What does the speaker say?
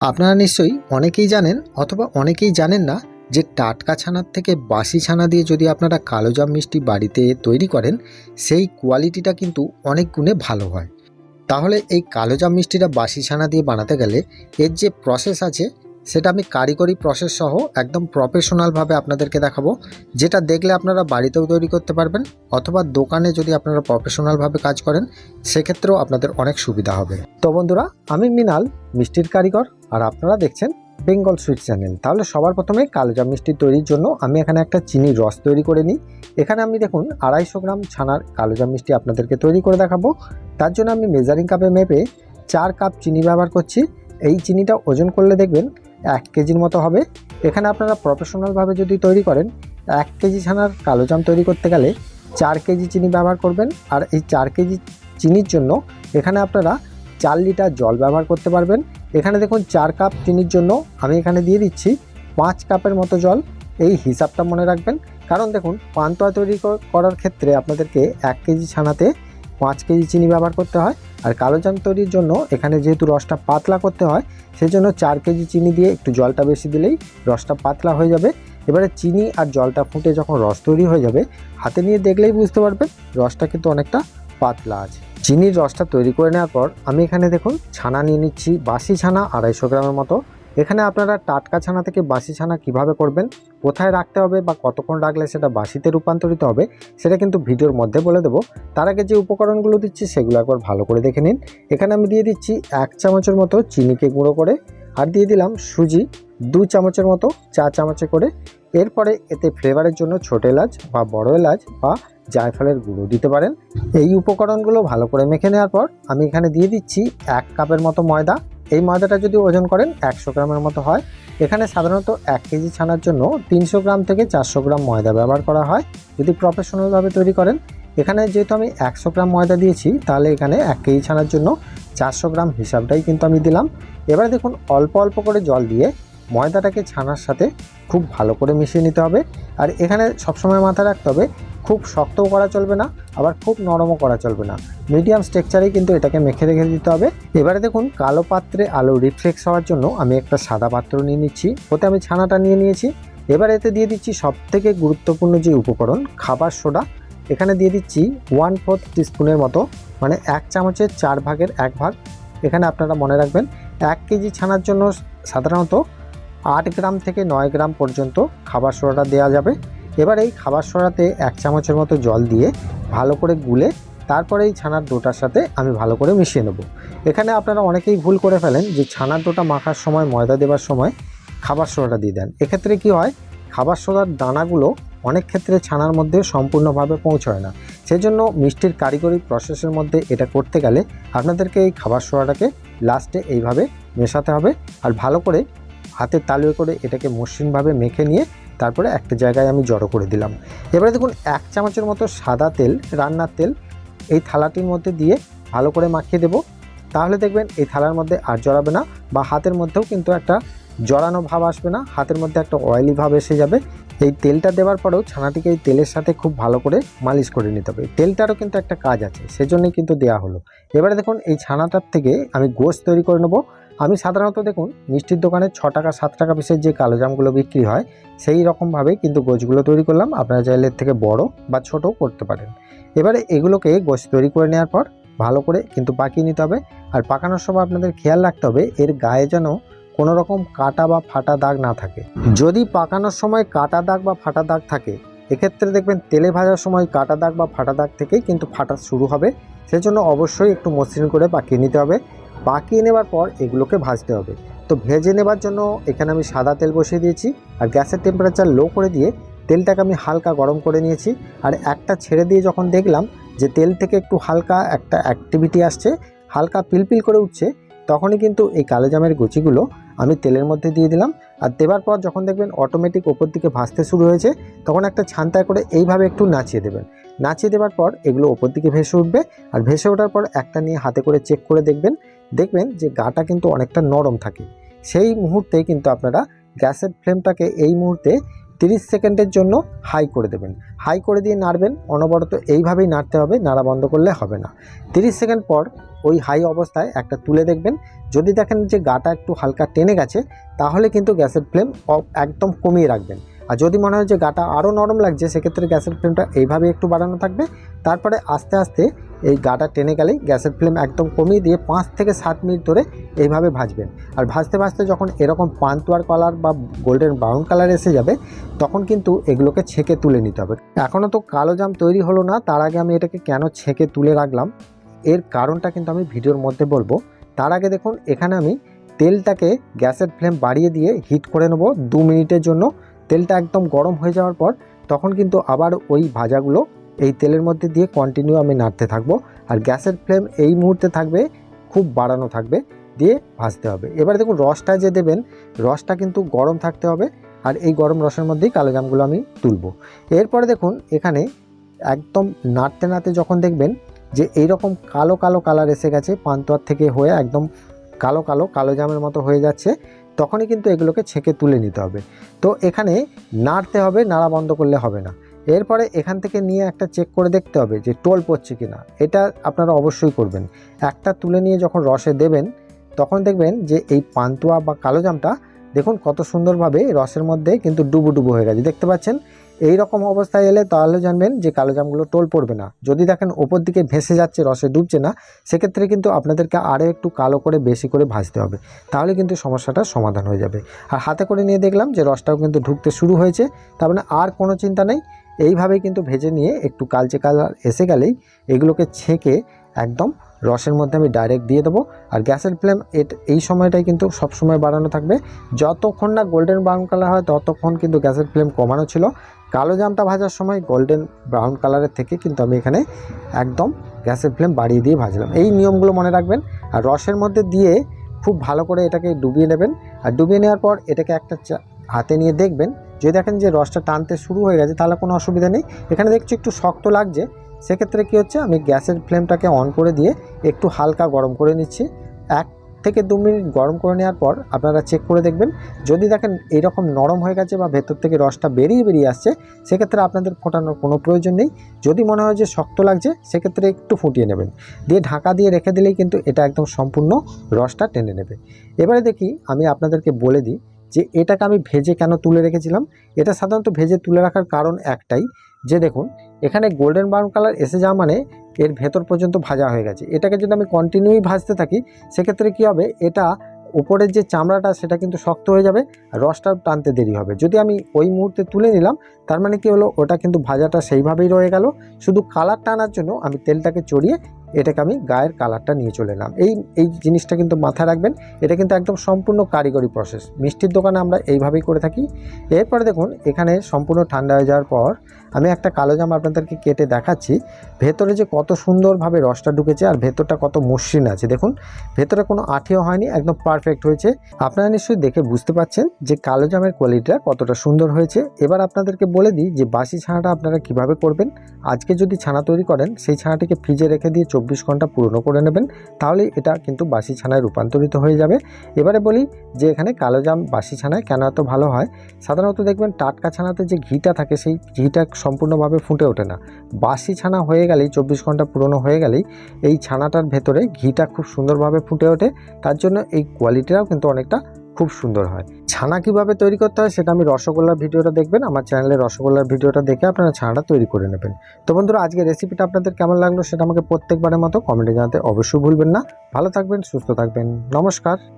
আপনারা নিশ্চয়ই অনেকেই জানেন অথবা অনেকেই জানেন না যে টাটকা ছানার থেকে বাসি ছানা দিয়ে যদি আপনারা কালোজাম মিষ্টি বাড়িতে তৈরি করেন, সেই কোয়ালিটিটা কিন্তু অনেক গুণে ভালো হয়। তাহলে এই কালোজাম মিষ্টিটা বাসি ছানা দিয়ে বানাতে গেলে এর যে প্রসেস আছে সেটা আমি কারিগরি প্রসেস সহ একদম প্রফেশনালভাবে আপনাদেরকে দেখাবো। যেটা দেখলে আপনারা বাড়িতেও তৈরি করতে পারবেন অথবা দোকানে যদি আপনারা প্রফেশনালভাবে কাজ করেন, সেক্ষেত্রেও আপনাদের অনেক সুবিধা হবে। তো বন্ধুরা, আমি মিনাল মিষ্টির কারিগর, আর আপনারা দেখছেন বেঙ্গল সুইট চ্যানেল। তাহলে সবার প্রথমে কালোজাম মিষ্টি তৈরির জন্য আমি এখানে একটা চিনির রস তৈরি করে নিই। এখানে আমি দেখুন আড়াইশো গ্রাম ছানার কালোজাম মিষ্টি আপনাদেরকে তৈরি করে দেখাবো। তার জন্য আমি মেজারিং কাপে মেপে চার কাপ চিনি ব্যবহার করছি। এই চিনিটা ওজন করলে দেখবেন এক কেজির মতো হবে। এখানে আপনারা প্রফেশনালভাবে যদি তৈরি করেন, এক কেজি ছানার কালোজাম তৈরি করতে গেলে চার কেজি চিনি ব্যবহার করবেন। আর এই চার কেজি চিনির জন্য এখানে আপনারা চার লিটার জল ব্যবহার করতে পারবেন। এখানে দেখুন চার কাপ চিনির জন্য আমি এখানে দিয়ে দিচ্ছি পাঁচ কাপের মতো জল। এই হিসাবটা মনে রাখবেন। কারণ দেখুন, পান্তুয়া তৈরি করার ক্ষেত্রে আপনাদেরকে এক কেজি ছানাতে পাঁচ কেজি চিনি ব্যবহার করতে হয়। আর কালো কালোজাম তৈরির জন্য এখানে যেহেতু রসটা পাতলা করতে হয়, সেজন্য চার কেজি চিনি দিয়ে একটু জলটা বেশি দিলেই রসটা পাতলা হয়ে যাবে। এবারে চিনি আর জলটা ফুটে যখন রস তৈরি হয়ে যাবে, হাতে নিয়ে দেখলেই বুঝতে পারবে রসটা কিন্তু অনেকটা পাতলা আছে। চিনির রসটা তৈরি করে নেওয়ার পর আমি এখানে দেখুন ছানা নিয়ে নিচ্ছি, বাসি ছানা আড়াইশো গ্রামের মতো। এখানে আপনারা টাটকা ছানা থেকে বাসি ছানা কীভাবে করবেন, কোথায় রাখতে হবে বা কতক্ষণ রাখলে সেটা বাসিতে রূপান্তরিত হবে, সেটা কিন্তু ভিডিওর মধ্যে বলে দেবো। তার আগে যে উপকরণগুলো দিচ্ছি সেগুলো একবার ভালো করে দেখে নিন। এখানে আমি দিয়ে দিচ্ছি এক চামচের মতো চিনিকে গুঁড়ো করে, আর দিয়ে দিলাম সুজি দু চামচের মতো চা চামচে করে। এরপরে এতে ফ্লেভারের জন্য ছোট এলাচ বা বড় এলাচ বা জায়ফলের গুঁড়ো দিতে পারেন। এই উপকরণগুলো ভালো করে মেখে নেওয়ার পর আমি এখানে দিয়ে দিচ্ছি এক কাপের মতো ময়দা এই ময়দাটা যদি ওজন করেন একশো গ্রামের মতো হয়। এখানে সাধারণত এক কেজি ছানার জন্য তিনশো গ্রাম থেকে চারশো গ্রাম ময়দা ব্যবহার করা হয়, যদি প্রফেশনালভাবে তৈরি করেন। এখানে যেহেতু আমি একশো গ্রাম ময়দা দিয়েছি, তাহলে এখানে এক কেজি ছানার জন্য চারশো গ্রাম হিসাবটাই কিন্তু আমি দিলাম। এবার দেখুন, অল্প অল্প করে জল দিয়ে ময়দাটাকে ছানার সাথে খুব ভালো করে মিশিয়ে নিতে হবে। আর এখানে সবসময় মাথায় রাখতে হবে খুব শক্তও করা চলবে না, আবার খুব নরমও করা চলবে না। মিডিয়াম স্ট্রাকচারেই কিন্তু এটাকে মেখে রেখে দিতে হবে। এবারে দেখুন, কালো পাত্রে আলো রিফ্লেক্স হওয়ার জন্য আমি একটা সাদা পাত্র নিয়ে নিচ্ছি, ওতে আমি ছানাটা নিয়ে নিয়েছি। এবার এতে দিয়ে দিচ্ছি সব থেকে গুরুত্বপূর্ণ যে উপকরণ, খাবার সোডা। এখানে দিয়ে দিচ্ছি ওয়ান ফোর্থ টিস্পুনের মতো মানে এক চামচের চার ভাগের এক ভাগ। এখানে আপনারা মনে রাখবেন, এক কেজি ছানার জন্য সাধারণত আট গ্রাম থেকে নয় গ্রাম পর্যন্ত খাবার সোডাটা দেওয়া যাবে। এবার এই খাবার সোডাতে এক চামচের মতো জল দিয়ে ভালো করে গুলে তারপরে এই ছানার ডোটার সাথে আমি ভালো করে মিশিয়ে নেব। এখানে আপনারা অনেকেই ভুল করে ফেলেন যে ছানার ডোটা মাখার সময়, ময়দা দেওয়ার সময় খাবার সোডাটা দিয়ে দেন। এক্ষেত্রে কি হয়, খাবার সোডার দানাগুলো অনেক ক্ষেত্রে ছানার মধ্যে সম্পূর্ণভাবে পৌঁছয় না। সেজন্য মিষ্টির কারিগরি প্রসেসের মধ্যে এটা করতে গেলে আপনাদেরকে এই খাবার সোডাটাকে লাস্টে এইভাবে মেশাতে হবে আর ভালো করে হাতের তালুয়ে করে এটাকে মসৃণভাবে মেখে নিয়ে তারপরে একটা জায়গায় আমি জড়ো করে দিলাম। এবারে দেখুন, এক চামচের মতো সাদা তেল, রান্নার তেল, এই থালাটির মধ্যে দিয়ে ভালো করে মাখিয়ে দেব। তাহলে দেখবেন, এই থালার মধ্যে আর জড়াবে না বা হাতের মধ্যেও কিন্তু একটা জড়ানো ভাব আসবে না, হাতের মধ্যে একটা অয়েলি ভাব এসে যাবে। এই তেলটা দেওয়ার পরেও ছানাটিকে এই তেলের সাথে খুব ভালো করে মালিশ করে নিতে হবে। তেলটারও কিন্তু একটা কাজ আছে, সেজন্যই কিন্তু দেওয়া হলো। এবারে দেখুন, এই ছানাটার থেকে আমি গোশ তৈরি করে নেব। আমি সাধারণত দেখুন, মিষ্টির দোকানে ছ টাকা, সাত টাকা পিসের যে কালো জামগুলো বিক্রি হয়, সেই রকমভাবেই কিন্তু গোছগুলো তৈরি করলাম। আপনারা চাইলে থেকে বড় বা ছোটও করতে পারেন। এবারে এগুলোকে গোছ তৈরি করে নেওয়ার পর ভালো করে কিন্তু পাকিয়ে নিতে হবে। আর পাকানোর সময় আপনাদের খেয়াল রাখতে হবে, এর গায়ে যেন কোনো রকম কাটা বা ফাটা দাগ না থাকে। যদি পাকানোর সময় কাটা দাগ বা ফাটা দাগ থাকে, এক্ষেত্রে দেখবেন তেলে ভাজার সময় কাটা দাগ বা ফাটা দাগ থেকেই কিন্তু ফাটা শুরু হবে। সেজন্য অবশ্যই একটু মসৃণ করে পাকিয়ে নিতে হবে। পাকিয়ে নেবার পর এগুলোকে ভাজতে হবে। তো ভেজে নেবার জন্য এখানে আমি সাদা তেল বসিয়ে দিয়েছি আর গ্যাসের টেম্পারেচার লো করে দিয়ে তেলটাকে আমি হালকা গরম করে নিয়েছি। আর একটা ছেড়ে দিয়ে যখন দেখলাম যে তেল থেকে একটু হালকা একটা অ্যাক্টিভিটি আসছে, হালকা পিলপিল করে উঠছে, তখনই কিন্তু এই কালো জামের গুচিগুলো আমি তেলের মধ্যে দিয়ে দিলাম। আর দেবার পর যখন দেখবেন অটোমেটিক ওপর দিকে ভাজতে শুরু হয়েছে, তখন একটা ছান্তায় করে এইভাবে একটু নাচিয়ে দেবেন। নাচিয়ে দেওয়ার পর এগুলো ওপর দিকে ভেসে উঠবে। আর ভেসে ওঠার পর একটা নিয়ে হাতে করে চেক করে দেখবেন দেখবেন যে গাটা কিন্তু অনেকটা নরম থাকে। সেই মুহূর্তে কিন্তু আপনারা গ্যাসের ফ্লেমটাকে এই মুহূর্তে তিরিশ সেকেন্ডের জন্য হাই করে দেবেন। হাই করে দিয়ে নাড়বেন, অনবরত এইভাবেই নাড়তে হবে, নাড়া বন্ধ করলে হবে না। তিরিশ সেকেন্ড পর ওই হাই অবস্থায় একটা তুলে দেখবেন। যদি দেখেন যে গাটা একটু হালকা টেনে গেছে, তাহলে কিন্তু গ্যাসের ফ্লেম একদম কমিয়ে রাখবেন। আর যদি মনে হয় যে গাটা আরও নরম লাগছে, সেক্ষেত্রে গ্যাসের ফ্লেমটা এইভাবে একটু বাড়ানো থাকবে। তারপরে আস্তে আস্তে এই গাটা টেনে গেলেই গ্যাসের ফ্লেম একদম কমিয়ে দিয়ে পাঁচ থেকে সাত মিনিট ধরে এইভাবে ভাজবেন। আর ভাজতে ভাজতে যখন এরকম পান্তুয়ার কালার বা গোল্ডেন ব্রাউন কালার এসে যাবে, তখন কিন্তু এগুলোকে ছেঁকে তুলে নিতে হবে। এখনও তো কালো জাম তৈরি হলো না, তার আগে আমি এটাকে কেন ছেঁকে তুলে রাখলাম, এর কারণটা কিন্তু আমি ভিডিওর মধ্যে বলব। তার আগে দেখুন, এখানে আমি তেলটাকে গ্যাসের ফ্লেম বাড়িয়ে দিয়ে হিট করে নেব দু মিনিটের জন্য। তেলটা একদম গরম হয়ে যাওয়ার পর তখন কিন্তু আবার ওই ভাজাগুলো এই তেলের মধ্যে দিয়ে কন্টিনিউ আমি নাড়তে থাকব। আর গ্যাসের ফ্লেম এই মুহূর্তে থাকবে, খুব বাড়ানো থাকবে, দিয়ে ভাজতে হবে। এবার দেখুন রসটা যে দেবেন, রসটা কিন্তু গরম থাকতে হবে। আর এই গরম রসের মধ্যেই কালো জামগুলো আমি তুলব। এরপরে দেখুন এখানে একদম নাড়তে নাড়তে যখন দেখবেন যে এইরকম কালো কালো কালার এসে গেছে, পান্তোয়ার থেকে হয়ে একদম কালো কালো কালো জামের মতো হয়ে যাচ্ছে। তখনই কিন্তু এগুলোকে ছেঁকে তুলে নিতে হবে। তো এখানে নাড়তে হবে, নাড়া বন্ধ করলে হবে না। এরপরে এখান থেকে নিয়ে একটা চেক করে দেখতে হবে যে টোল পড়ছে কি না এটা আপনারা অবশ্যই করবেন। একটা তুলে নিয়ে যখন রসে দেবেন, তখন দেখবেন যে এই পান্তুয়া বা কালো জামটা দেখুন কত সুন্দরভাবে রসের মধ্যে কিন্তু ডুবু ডুবু হয়ে গেছে। দেখতে পাচ্ছেন? এই রকম অবস্থায় এলে তাহলে জানবেন যে কালো জামগুলো টোল পড়বে না। যদি দেখেন ওপর দিকে ভেসে যাচ্ছে, রসে ডুবছে না, সেক্ষেত্রে কিন্তু আপনাদেরকে আরও একটু কালো করে, বেশি করে ভাজতে হবে। তাহলে কিন্তু সমস্যাটার সমাধান হয়ে যাবে। আর হাতে করে নিয়ে দেখলাম যে রসটাও কিন্তু ঢুকতে শুরু হয়েছে। তার মানে আর কোনো চিন্তা নেই। এইভাবেই কিন্তু ভেজে নিয়ে একটু কালচে কালার এসে গেলেই এগুলোকে ছেঁকে একদম রসের মধ্যে আমি ডাইরেক্ট দিয়ে দেবো। আর গ্যাসের ফ্লেম এই সময়টাই কিন্তু সব সময় বাড়ানো থাকবে। যতক্ষণ না গোল্ডেন ব্রাউন কালার হয়, ততক্ষণ কিন্তু গ্যাসের ফ্লেম কমানো ছিল। কালো জামটা ভাজার সময় গোল্ডেন ব্রাউন কালারের থেকে কিন্তু আমি এখানে একদম গ্যাসের ফ্লেম বাড়িয়ে দিয়ে ভাজলাম। এই নিয়মগুলো মনে রাখবেন আর রসের মধ্যে দিয়ে খুব ভালো করে এটাকে ডুবিয়ে নেবেন। আর ডুবিয়ে নেওয়ার পর এটাকে একটা হাতে নিয়ে দেখবেন যদি দেখেন যে রসটা টানতে শুরু হয়ে গেছে, তাহলে কোনো অসুবিধা নেই। এখানে দেখছি একটু শক্ত লাগছে, সেক্ষেত্রে কী হচ্ছে আমি গ্যাসের ফ্লেমটাকে অন করে দিয়ে একটু হালকা গরম করে নিচ্ছি। এক থেকে দু মিনিট গরম করে নেওয়ার পর আপনারা চেক করে দেখবেন। যদি দেখেন এইরকম নরম হয়ে গেছে বা ভেতর থেকে রসটা বেরিয়ে বেরিয়ে আসছে, সেক্ষেত্রে আপনাদের ফোটানোর কোনো প্রয়োজন নেই। যদি মনে হয় যে শক্ত লাগছে, সেক্ষেত্রে একটু ফুটিয়ে নেবেন। দিয়ে ঢাকা দিয়ে রেখে দিলেই কিন্তু এটা একদম সম্পূর্ণ রসটা টেনে নেবে। এবারে দেখি আমি আপনাদেরকে বলে দিই যে এটাকে আমি ভেজে কেন তুলে রেখেছিলাম? এটা সাধারণত ভেজে তুলে রাখার কারণ একটাই যে দেখুন, এখানে গোল্ডেন ব্রাউন কালার এসে যাওয়া মানে এর ভেতর পর্যন্ত ভাজা হয়ে গেছে। এটাকে যদি আমি কন্টিনিউই ভাজতে থাকি, সেক্ষেত্রে কী হবে? এটা উপরের যে চামড়াটা, সেটা কিন্তু শক্ত হয়ে যাবে রসটা টানতে দেরি হবে। যদি আমি ওই মুহূর্তে তুলে নিলাম, তার মানে কি হলো? ওটা কিন্তু ভাজাটা সেইভাবেই রয়ে গেল। শুধু কালার টানার জন্য আমি তেলটাকে চড়িয়ে এটাকে আমি গায়ের কালারটা নিয়ে চলে এলাম। এই এই জিনিসটা কিন্তু মাথায় রাখবেন, এটা কিন্তু একদম সম্পূর্ণ কারিগরি প্রসেস মিষ্টির দোকানে আমরা এইভাবেই করে থাকি। এরপরে দেখুন, এখানে সম্পূর্ণ ঠান্ডা হয়ে যাওয়ার পর আমি একটা কালো জামা আপনাদেরকে কেটে দেখাচ্ছি। ভেতরে যে কত সুন্দরভাবে রসটা ঢুকেছে আর ভেতরটা কত মসৃণ আছে। দেখুন, ভেতরে কোনো আঠিও হয়নি, একদম পারফেক্ট হয়েছে। আপনারা নিশ্চয়ই দেখে বুঝতে পাচ্ছেন যে কালো জামের কোয়ালিটিটা কতটা সুন্দর হয়েছে। এবার আপনাদেরকে বলে দিই যে বাসি ছানাটা আপনারা কীভাবে করবেন। আজকে যদি ছানা তৈরি করেন, সেই ছানাটিকে ফ্রিজে রেখে দিয়ে চব্বিশ ঘণ্টা পুরনো করে নেবেন, তাহলে এটা কিন্তু বাসি ছানায় রূপান্তরিত হয়ে যাবে। এবারে বলি যে এখানে কালো জাম বাসি ছানায় কেন এত ভালো হয়? সাধারণত দেখবেন টাটকা ছানাতে যে ঘিটা থাকে, সেই ঘিটা সম্পূর্ণভাবে ফুটে ওঠে না। বাসি ছানা হয়ে গেলেই, চব্বিশ ঘণ্টা পুরনো হয়ে গেলেই এই ছানাটার ভেতরে ঘিটা খুব সুন্দরভাবে ফুটে ওঠে। তার জন্য এই কোয়ালিটিটাও কিন্তু অনেকটা খুব সুন্দর হয়। ছানা কীভাবে তৈরি করতে হয় সেটা আমি রসগোল্লার ভিডিওটা দেখবেন, আমার চ্যানেলে রসগোল্লার ভিডিওটা দেখে আপনারা ছানাটা তৈরি করে নেবেন। তো বন্ধুরা আজকে রেসিপিটা আপনাদের কেমন লাগল সেটা আমাকে প্রত্যেকবারের মতো কমেন্টে জানাতে অবশ্যই ভুলবেন না। ভালো থাকবেন, সুস্থ থাকবেন। নমস্কার।